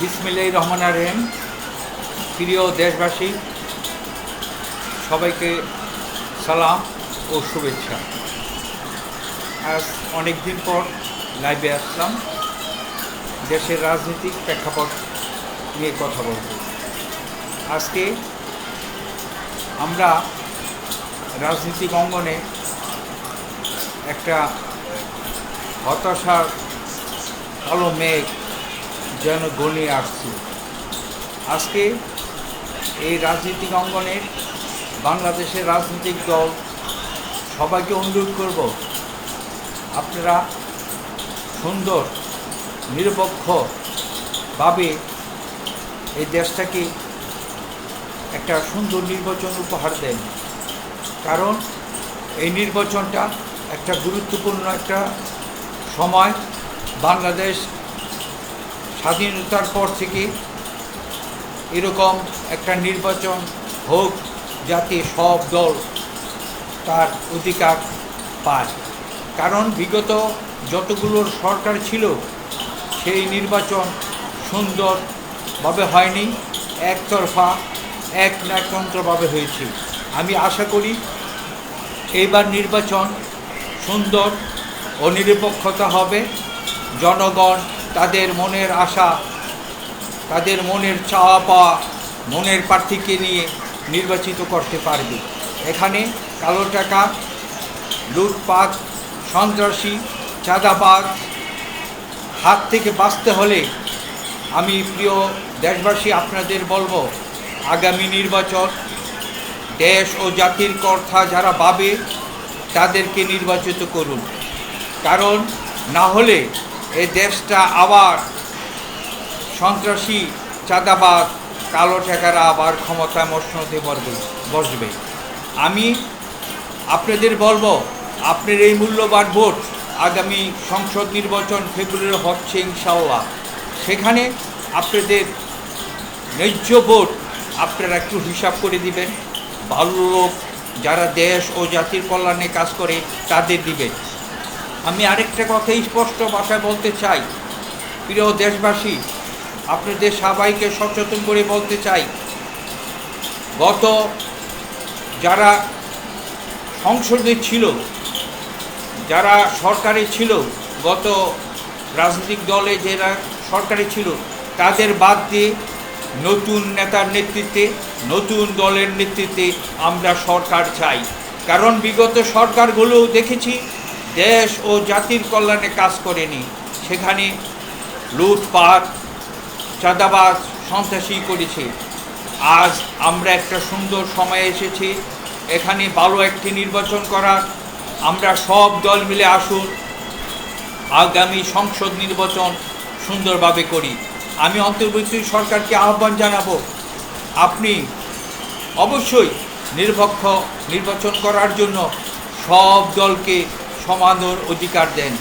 বিসমিল্লাহ রহমান রহিম। প্রিয় দেশবাসী, সবাইকে সালাম ও শুভেচ্ছা। আজ অনেক দিন পর লাইভে আসলাম। দেশের রাজনৈতিক প্রেক্ষাপট নিয়ে কথা বলব। আজকে আমরা রাজনৈতিক অঙ্গনে একটা হতাশার কালো মেঘ যেন গনিয়ে আসছে। আজকে এই রাজনৈতিক অঙ্গনের বাংলাদেশের রাজনৈতিক দল সবাইকে অনুরোধ করব, আপনারা সুন্দর, নিরপেক্ষভাবে এই দেশটাকে একটা সুন্দর নির্বাচন উপহার দেন। কারণ এই নির্বাচনটা একটা গুরুত্বপূর্ণ একটা সময় বাংলাদেশ স্বাধীনতার পর থেকে এরকম একটা নির্বাচন হোক যাতে সব দল তার অধিকার পায়। কারণ বিগত যতগুলোর সরকার ছিল, সেই নির্বাচন সুন্দরভাবে হয়নি, একতরফা, এক নায়কতন্ত্রভাবে হয়েছে। আমি আশা করি এইবার নির্বাচন সুন্দর ও নিরপেক্ষতা হবে। জনগণ তাদের মনের আশা, তাদের মনের চাওয়া পাওয়া মনের প্রার্থীকে নিয়ে নির্বাচিত করতে পারবে। এখানে কালো টাকা, লুটপাট, সন্ত্রাসী, চাঁদাবাজ, হাত থেকে বাঁচতে হলে আমি প্রিয় দেশবাসী আপনাদের বলব, আগামী নির্বাচন দেশ ও জাতির কথা যারা ভাবে, তাদেরকে নির্বাচিত করুন। কারণ না হলে এই দেশটা আবার সন্ত্রাসী চাঁদাবাদ কালো টাকারা আবার ক্ষমতায় বসবে বসবে। আমি আপনাদের বলব, আপনার এই মূল্যবান ভোট আগামী সংসদ নির্বাচন ফেব্রুয়ারি হচ্ছে ইনশাল্লাহ সেখানে আপনাদের ন্যায্য ভোট আপনারা একটু হিসাব করে দিবেন। ভালো লোক যারা দেশ ও জাতির কল্যাণে কাজ করে, তাদের দিবেন। আমি আরেকটা কথা স্পষ্ট ভাষায় বলতে চাই। প্রিয় দেশবাসী, আপনাদের সবাইকে সচেতন করে বলতে চাই, গত যারা সংসদে ছিল, যারা সরকারে ছিল, গত রাজনৈতিক দলে যারা সরকারে ছিল, তাদের বাদ দিয়ে নতুন নেতার নেতৃত্বে, নতুন দলের নেতৃত্বে আমরা সরকার চাই। কারণ বিগত সরকারগুলো দেখেছি দেশ ও জাতির কল্যাণে কাজ করেনি। সেখানে লুটপাট, চাঁদাবাজ, সন্ত্রাসী করেছে। আজ আমরা একটা সুন্দর সময় এসেছি। এখানে ভালো একটি নির্বাচন করার। আমরা সব দল মিলে আসুন। আগামী সংসদ নির্বাচন সুন্দরভাবে করি। আমি অন্তর্বর্তী সরকারকে আহ্বান জানাব, আপনি অবশ্যই নিরপেক্ষ নির্বাচন করার জন্য সব দলকে সমান অধিকার দেন।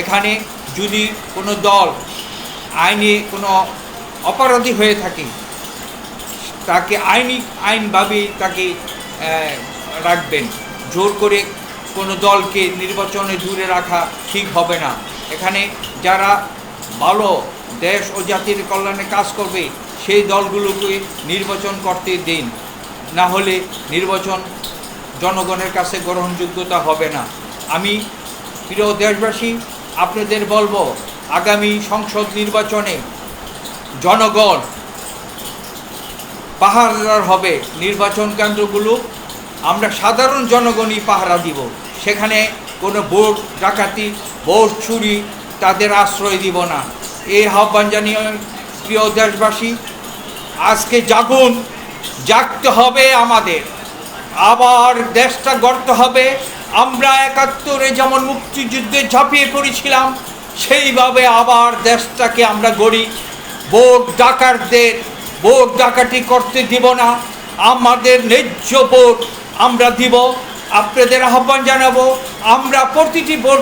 এখানে যদি কোনো দল আইনে কোনো অপরাধী হয়ে থাকে, তাকে আইনি, আইনভাবে তাকে রাখবেন। জোর করে কোনো দলকে নির্বাচনে দূরে রাখা ঠিক হবে না। এখানে যারা ভালো দেশ ও জাতির কল্যাণে কাজ করবে, সেই দলগুলোকে নির্বাচন করতে দিন। না হলে নির্বাচন জনগণের কাছে গ্রহণযোগ্যতা হবে না। আমি, প্রিয় দেশবাসী, আপনাদের বলব, আগামী সংসদ নির্বাচনে জনগণ পাহারাদার হবে নির্বাচন কেন্দ্রগুলো। আমরা সাধারণ জনগণই পাহারা দিব। সেখানে কোনো ভোট ডাকাতি, ভোট চুরি তাদের আশ্রয় দিব না। এই আহ্বান জানিয়ে, প্রিয় দেশবাসী, আজকে জাগুন, জাগতে হবে আমাদের। আবার দেশটা গড়তে হবে। আমরা একাত্তরে যেমন মুক্তিযুদ্ধে ঝাঁপিয়ে পড়েছিলাম, সেইভাবে আবার দেশটাকে আমরা গড়ি। ভোট ডাকাতদের, ভোট ডাকাতি করতে দিব না, আমাদের ন্যায্য ভোট আমরা দিব। আপনাদের আহ্বান জানাব, আমরা প্রতিটি ভোট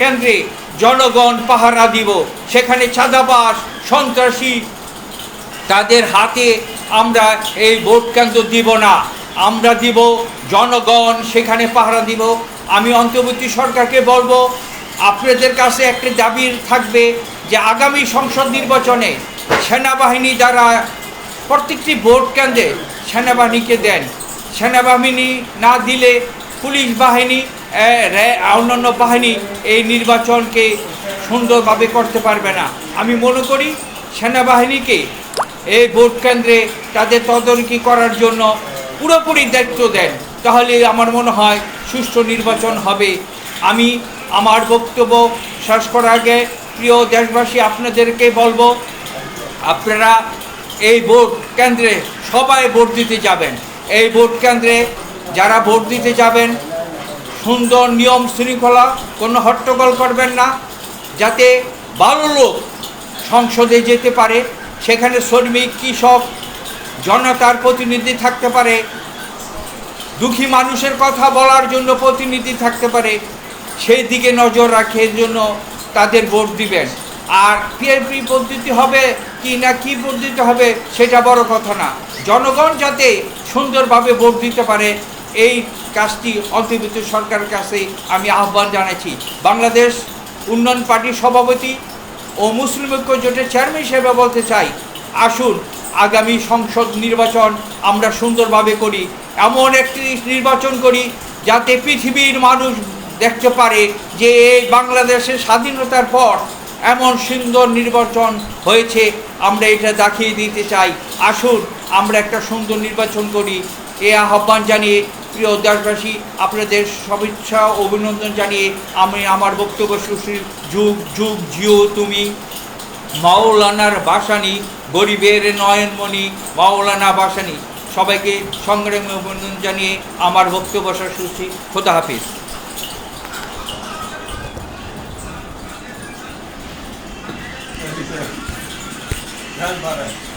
কেন্দ্রে জনগণ পাহারা দিব। সেখানে চাঁদাবাস সন্ত্রাসী, তাদের হাতে আমরা এই ভোট কেন্দ্র দিব না। আমরা দিব, জনগণ সেখানে পাহারা দিব। আমি অন্তর্বর্তী সরকারকে বলব, আপনাদের কাছে একটি দাবি থাকবে যে আগামী সংসদ নির্বাচনে সেনাবাহিনী দ্বারা প্রত্যেকটি ভোট কেন্দ্রে সেনাবাহিনীকে দেন। সেনাবাহিনী না দিলে পুলিশ বাহিনী অন্যান্য বাহিনী এই নির্বাচনকে সুন্দরভাবে করতে পারবে না। আমি মনে করি সেনাবাহিনীকে এই ভোট কেন্দ্রে তাদের তদারকি করার জন্য পুরোপুরি দায়িত্ব দেন। তাহলে আমার মনে হয় সুষ্ঠু নির্বাচন হবে। আমি আমার বক্তব্য শেষ করার আগে প্রিয় দেশবাসী, আপনাদেরকে বলব, আপনারা এই ভোট কেন্দ্রে সবাই ভোট দিতে যাবেন। এই ভোট কেন্দ্রে যারা ভোট দিতে যাবেন, সুন্দর নিয়ম শৃঙ্খলা, কোনো হট্টগোল করবেন না, যাতে ভালো লোক সংসদে যেতে পারে, সেখানে শ্রমিক, কৃষক জনতার প্রতিনিধি থাকতে পারে। দুঃখী মানুষের কথা বলার জন্য প্রতিনিধি থাকতে পারে। সেই দিকে নজর রাখে জন্য তাদের ভোট দিবেন। আর পিএনপি পদ্ধতি হবে কি না কি পদ্ধতি হবে সেটা বড় কথা না। জনগণ যাতে সুন্দরভাবে ভোট দিতে পারে, এই কাজটি অন্তর্ভুক্ত সরকারের কাছে আমি আহ্বান জানাচ্ছি। বাংলাদেশ উন্নয়ন পার্টির সভাপতি ও মুসলিম ঐক্য জোটের চেয়ারম্যান হিসেবে বলতে চাই, আসুন আগামী সংসদ নির্বাচন আমরা সুন্দরভাবে করি। এমন একটি নির্বাচন করি যাতে পৃথিবীর মানুষ দেখতে পারে যে এই বাংলাদেশের স্বাধীনতার পর এমন সুন্দর নির্বাচন হয়েছে। আমরা এটা দেখিয়ে দিতে চাই। আসুন, আমরা একটা সুন্দর নির্বাচন করি। এ আহ্বান জানিয়ে প্রিয় দেশবাসী, আপনাদের শুভেচ্ছা, অভিনন্দন জানিয়ে আমি আমার বক্তব্য সুশীল যুগ যুগ, জিও, তুমি মাওলানার বাসানি, গরিবের নয়নমণি, মাওলানা বাসানি। সবাইকে সংগ্রামী অভিনন্দন জানিয়ে আমার বক্তব্য শেষ করছি। খোদা হাফিজ। বাড়ায়